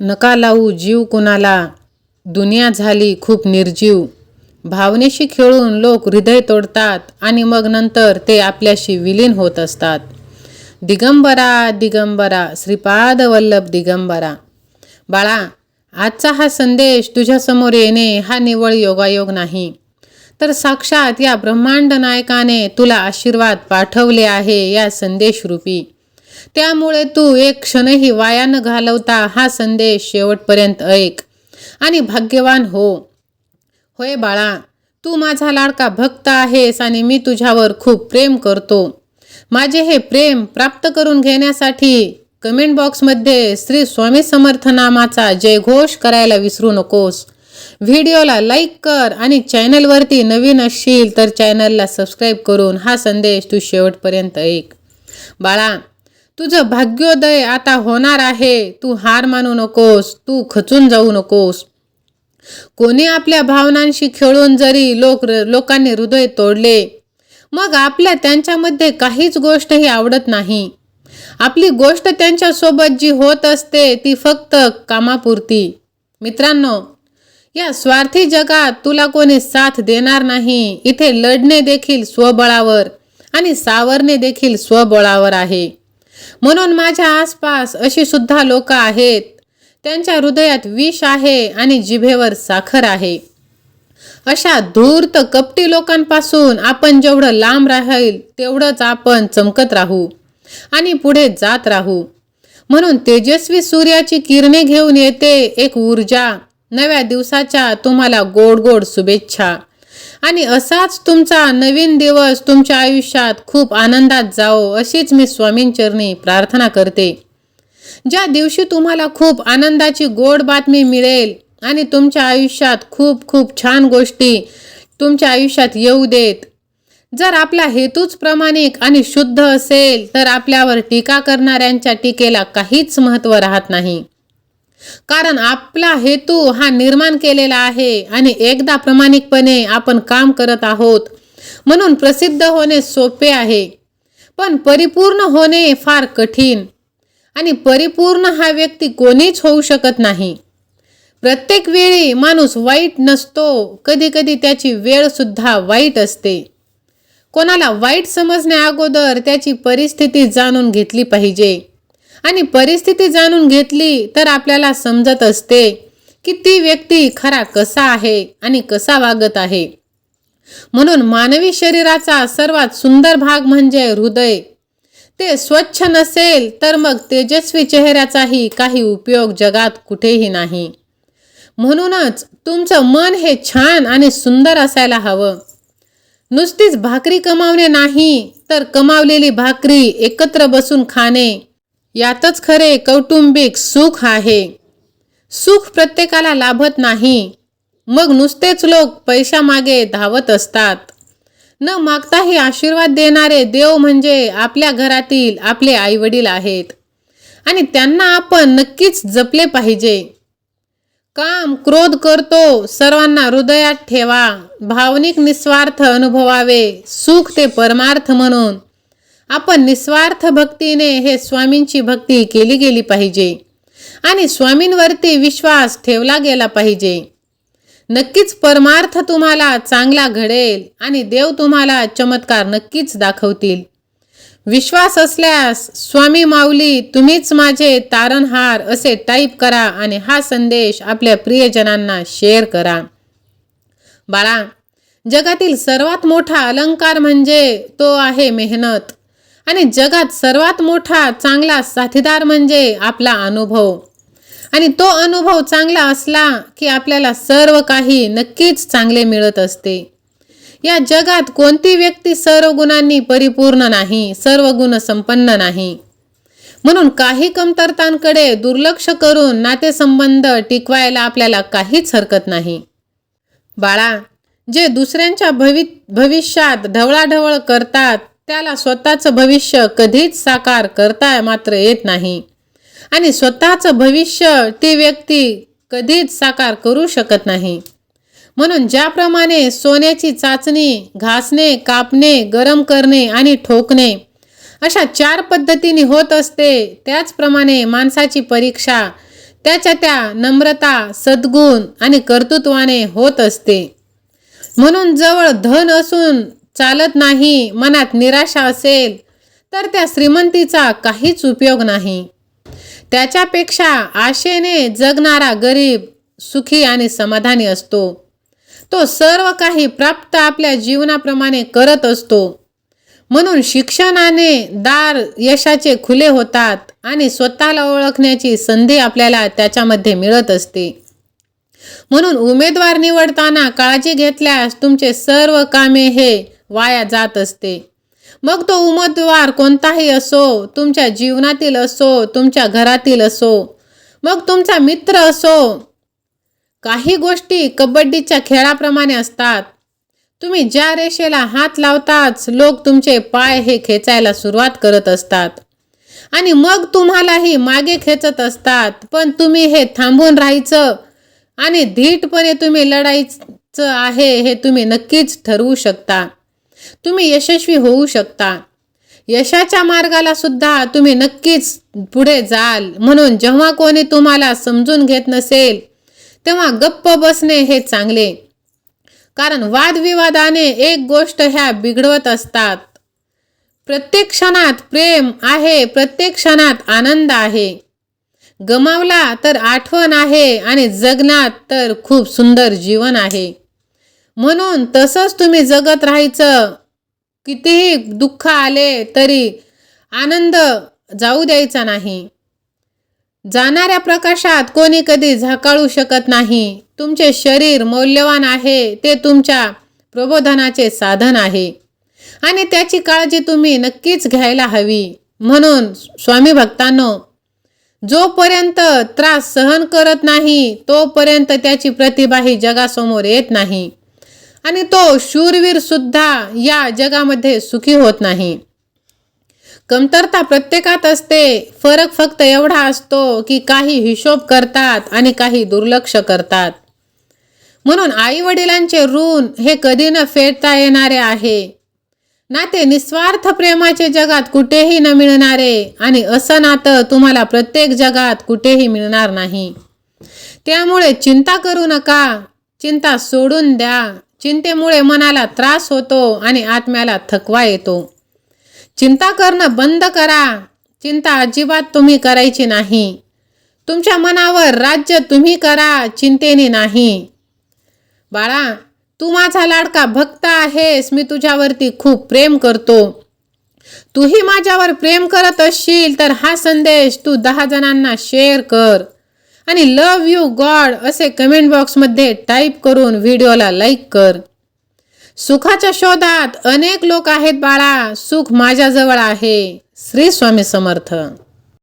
नका लावू जीव कुणाला. दुनिया झाली खूप निर्जीव. भावनेशी खेळून लोक हृदय तोडतात आणि मग नंतर ते आपल्याशी विलीन होत असतात. दिगंबरा दिगंबरा श्रीपाद वल्लभ दिगंबरा. बाळा आजचा हा संदेश तुझ्यासमोर येणे हा निवळ योगायोग नाही. तर साक्षात या ब्रह्मांड नायकाने तुला आशीर्वाद पाठवले आहे या संदेशरूपी. त्यामुळे तू एक क्षणही वाया न घालवता हा संदेश शेवटपर्यंत ऐक. आणि भाग्यवान हो. होय बाळा तू माझा लाडका भक्त आहेस आणि मी तुझ्यावर खूप प्रेम करतो. माझे हे प्रेम प्राप्त करून घेण्यासाठी कमेंट बॉक्समध्ये श्री स्वामी समर्थ नामाचा जयघोष करायला विसरू नकोस. व्हिडिओला लाईक कर आणि चॅनलवरती नवीन असशील तर चॅनलला सबस्क्राईब करून हा संदेश तू शेवटपर्यंत ऐक. बाळा तुझं भाग्योदय आता होणार आहे. तू हार मानू नकोस. तू खचून जाऊ नकोस. कोणी आपल्या भावनांशी खेळून जरी लोक लोकांनी हृदय तोडले मग आपल्या त्यांच्यामध्ये काहीच गोष्टही आवडत नाही. आपली गोष्ट त्यांच्यासोबत जी होत असते ती फक्त कामापुरती. मित्रांनो या स्वार्थी जगात तुला कोणी साथ देणार नाही. इथे लढणे देखील स्वबळावर आणि सावरणे देखील स्वबळावर आहे. म्हणून माझ्या आसपास अशी सुद्धा लोक आहेत. त्यांच्या हृदयात विष आहे आणि जिभेवर साखर आहे. अशा धूर्त कपटी लोकांपासून आपण जेवढं लांब राहील तेवढंच आपण चमकत राहू आणि पुढे जात राहू. म्हणून तेजस्वी सूर्याची किरणे घेऊन येते एक ऊर्जा. नव्या दिवसाच्या तुम्हाला गोड गोड शुभेच्छा. आणि असाच तुमचा नवीन दिवस तुमच्या आयुष्यात खूप आनंदात जाओ अशीच मी स्वामींचरणी प्रार्थना करते. ज्या दिवशी तुम्हाला खूप आनंदाची गोड बातमी मिळेल आणि तुमच्या आयुष्यात खूप खूप छान गोष्टी तुमच्या आयुष्यात येऊ देत. जर आपला हेतूच प्रामाणिक आणि शुद्ध असेल तर आपल्यावर टीका करणाऱ्यांच्या टीकेला काहीच महत्त्व राहत नाही. कारण आपला हेतू हा निर्माण केलेला आहे आणि एकदा प्रामाणिकपणे आपण काम करत आहोत. म्हणून प्रसिद्ध होणे सोपे आहे. पण परिपूर्ण होणे फार कठीण. आणि परिपूर्ण हा व्यक्ती कोणीच होऊ शकत नाही. प्रत्येक वेळी माणूस वाईट नसतो. कधीकधी त्याची वेळसुद्धा वाईट असते. कोणाला वाईट समजण्या अगोदर त्याची परिस्थिती जाणून घेतली पाहिजे. आणि परिस्थिती जाणून घेतली तर आपल्याला समजत असते की ती व्यक्ती खरा कसा आहे आणि कसा वागत आहे. म्हणून मानवी शरीराचा सर्वात सुंदर भाग म्हणजे हृदय. ते स्वच्छ नसेल तर मग तेजस्वी चेहऱ्याचाही काही उपयोग जगात कुठेही नाही. म्हणूनच तुमचं मन हे छान आणि सुंदर असायला हवं. नुसतीच भाकरी कमावणे नाही तर कमावलेली भाकरी एकत्र बसून खाणे यातच खरे कौटुंबिक सुख आहे. सुख प्रत्येकाला लाभत नाही. मग नुसतेच लोक पैशामागे धावत असतात. न मागताही आशीर्वाद देणारे देव म्हणजे आपल्या घरातील आपले आईवडील आहेत. आणि त्यांना आपण नक्कीच जपले पाहिजे. काम क्रोध करतो सर्वांना हृदयात ठेवा. भावनिक निस्वार्थ अनुभवावे. सुख ते परमार्थ म्हणून. आपण निस्वार्थ भक्तीने हे स्वामींची भक्ती केली गेली पाहिजे. आणि स्वामींवरती विश्वास ठेवला गेला पाहिजे. नक्कीच परमार्थ तुम्हाला चांगला घडेल आणि देव तुम्हाला चमत्कार नक्कीच दाखवतील. विश्वास असल्यास स्वामी माऊली तुम्हीच माझे तारणहार असे टाईप करा आणि हा संदेश आपल्या प्रियजनांना शेअर करा. बाळा जगातील सर्वात मोठा अलंकार म्हणजे तो आहे मेहनत. आणि जगात सर्वात मोठा चांगला साथीदार म्हणजे आपला अनुभव. आणि तो अनुभव चांगला असला की आपल्याला सर्व काही नक्कीच चांगले मिळत असते. या जगात कोणती व्यक्ती सर्व गुणांनी परिपूर्ण नाही सर्व गुण संपन्न नाही? म्हणून काही कमतरतांकडे दुर्लक्ष करून नातेसंबंध टिकवायला आपल्याला काहीच हरकत नाही. बाळा जे दुसऱ्यांच्या भवि भविष्यात ढवळाढवळ करतात त्याला स्वतःचं भविष्य कधीच साकार करता मात्र येत नाही. आणि स्वतःचं भविष्य ती व्यक्ती कधीच साकार करू शकत नाही. म्हणून ज्याप्रमाणे सोन्याची चाचणी घासणे कापणे गरम करणे आणि ठोकणे अशा चार पद्धतीने होत असते त्याचप्रमाणे माणसाची परीक्षा त्याच्या त्या नम्रता सद्गुण आणि कर्तृत्वाने होत असते. म्हणून जवळ धन असून चालत नाही मनात निराशा असेल तर त्या श्रीमंतीचा काहीच उपयोग नाही. त्याच्यापेक्षा आशेने जगणारा गरीब सुखी आणि समाधानी असतो. तो सर्व काही प्राप्त आपल्या जीवनाप्रमाणे करत असतो. म्हणून शिक्षणाने दार यशाचे खुले होतात आणि स्वतःला ओळखण्याची संधी आपल्याला त्याच्यामध्ये मिळत असते. म्हणून उमेदवार निवडताना काळजी घेतल्यास तुमचे सर्व कामे हे वाया जात असते. मग तो उमेदवार कोणताही असो तुमच्या जीवनातील असो तुमच्या घरातील असो मग तुमचा मित्र असो काही गोष्टी कबड्डीच्या खेळाप्रमाणे असतात. तुम्ही ज्या रेषेला हात लावताच लोक तुमचे पाय हे खेचायला सुरुवात करत असतात. आणि मग तुम्हालाही मागे खेचत असतात पण तुम्ही हे थांबून राहायचं आणि धीटपणे तुम्ही लढायचं आहे हे तुम्ही नक्कीच ठरवू शकता. तुम्ही यशस्वी होऊ शकता. यशाच्या मार्गाला सुद्धा तुम्ही नक्कीच पुढे जाल. म्हणून जेव्हा कोणी तुम्हाला समजून घेत नसेल तेव्हा गप्प बसणे हे चांगले. कारण वादविवादाने एक गोष्ट ह्या बिघडवत असतात. प्रत्येक क्षणात प्रेम आहे प्रत्येक क्षणात आनंद आहे. गमावला तर आठवण आहे आणि जगण्यात तर खूप सुंदर जीवन आहे. म्हणून तसंच तुम्ही जगत राहायचं. कितीही दुःख आले तरी आनंद जाऊ द्यायचा नाही. जाणाऱ्या प्रकाशात कोणी कधी झाकाळू शकत नाही. तुमचे शरीर मौल्यवान आहे ते तुमच्या प्रबोधनाचे साधन आहे. आणि त्याची काळजी तुम्ही नक्कीच घ्यायला हवी. म्हणून स्वामी भक्तांनो जोपर्यंत त्रास सहन करत नाही तोपर्यंत त्याची प्रतिभा ही जगासमोर येत नाही. आणि तो शूरवीर सुद्धा या जगामध्ये सुखी होत नाही. कमतरता प्रत्येकात असते. फरक फक्त एवढा असतो की काही हिशोब करतात आणि काही दुर्लक्ष करतात. म्हणून आई वडिलांचे ऋण हे कधी न फेडता येणारे आहे. ना ते निस्वार्थ प्रेमाचे जगात कुठेही न मिळणारे आणि असं नातं तुम्हाला प्रत्येक जगात कुठेही मिळणार नाही. त्यामुळे चिंता करू नका. चिंता सोडून द्या. चिंतेमुळे मनाला त्रास होतो आणि आत्म्याला थकवा येतो. चिंता करणं बंद करा. चिंता अजिबात तुम्ही करायची नाही. तुमच्या मनावर राज्य तुम्ही करा चिंतेने नाही. बाळा तू माझा लाडका भक्त आहेस. मी तुझ्यावरती खूप प्रेम करतो. तूही माझ्यावर प्रेम करत असशील तर हा संदेश तू दहा जणांना शेअर कर. आणि लव यू गॉड असे कमेंट बॉक्समध्ये टाईप करून व्हिडिओला लाईक कर. सुखाच्या शोधात अनेक लोक आहेत बाळा. सुख माझ्याजवळ आहे. श्री स्वामी समर्थ.